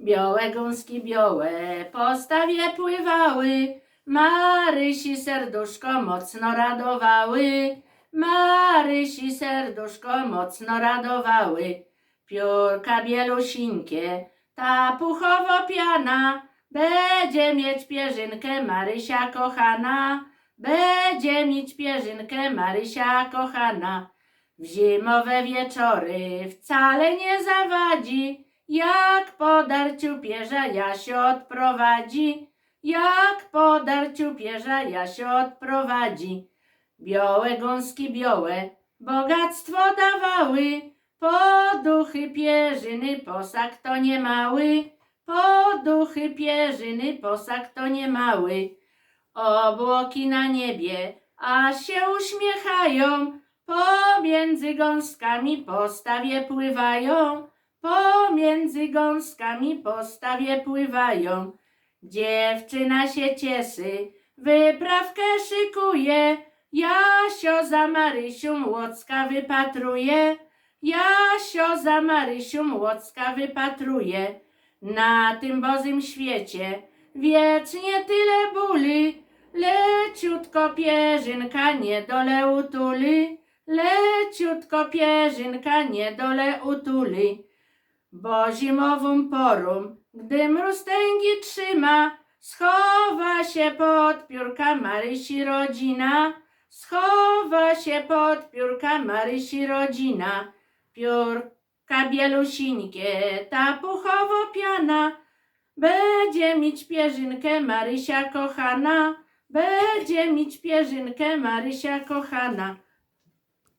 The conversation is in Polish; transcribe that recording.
Białe gąski białe po stawie pływały, Marysi serduszko mocno radowały, Marysi serduszko mocno radowały. Piórka bielusinkie, ta puchowo piana, będzie mieć pierzynkę Marysia kochana, będzie mieć pierzynkę Marysia kochana. W zimowe wieczory wcale nie zawadzi, jak po darciu pierza Jasio odprowadzi, jak po darciu pierza Jasio odprowadzi. Białe gąski białe, bogactwo dawały, poduchy pierzyny, posag to nie mały, poduchy pierzyny, posag to nie mały. Obłoki na niebie, a się uśmiechają, pomiędzy gąskami po stawie pływają, pomiędzy gąskami po stawie pływają. Dziewczyna się cieszy, wyprawkę szykuje, Jasio za Marysią Łocka wypatruje, Jasio za Marysią Łocka wypatruje. Na tym bozym świecie wiecznie tyle bóli, leciutko pierzynka niedole utuli, leciutko pierzynka niedole utuli. Bo zimową porą, gdy mróz tęgi trzyma, schowa się pod piórka Marysi rodzina, schowa się pod piórka Marysi rodzina. Piórka bielusinkie, ta puchowo piana, będzie mieć pierzynkę Marysia kochana, będzie mieć pierzynkę Marysia kochana.